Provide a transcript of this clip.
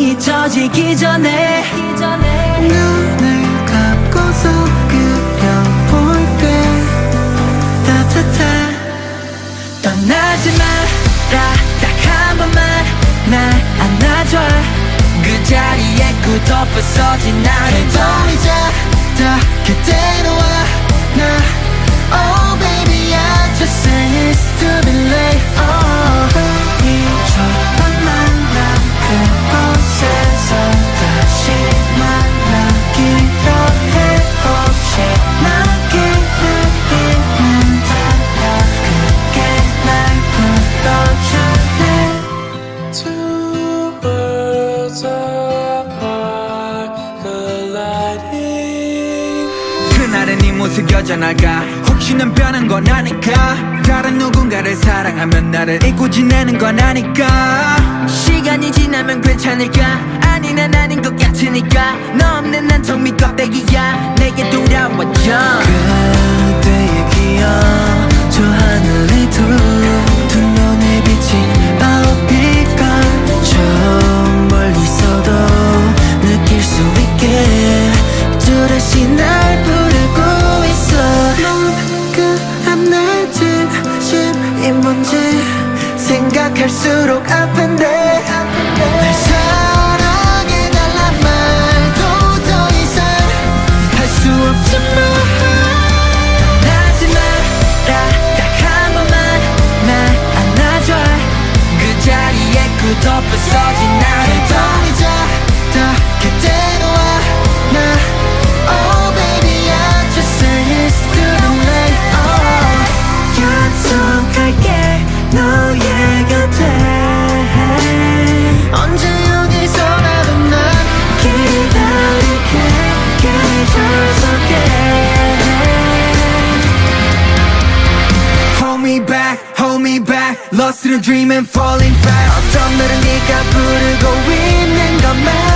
잊혀지기 전에 눈을 감고서 그려볼게 따뜻해. 떠나지 마라. 딱 한 번만 날 안아줘. 그 자리에 굳어 부서진 나를 봐 이제 다 그대로 그날은 네 모습 여전할까 혹시는 변한 건 아닐까? 다른 누군가를 사랑하면 나를 잊고 지내는 건 아닐까? 시간이 지나면 괜찮을까? 아니 난 아닌 것 같으니까. 너 없는 난 정미 껍데기야. 내게 돌아와줘 look up and down me back, hold me back Lost in a dream and falling fast 어떤 날은 네가 부르고 있는 것만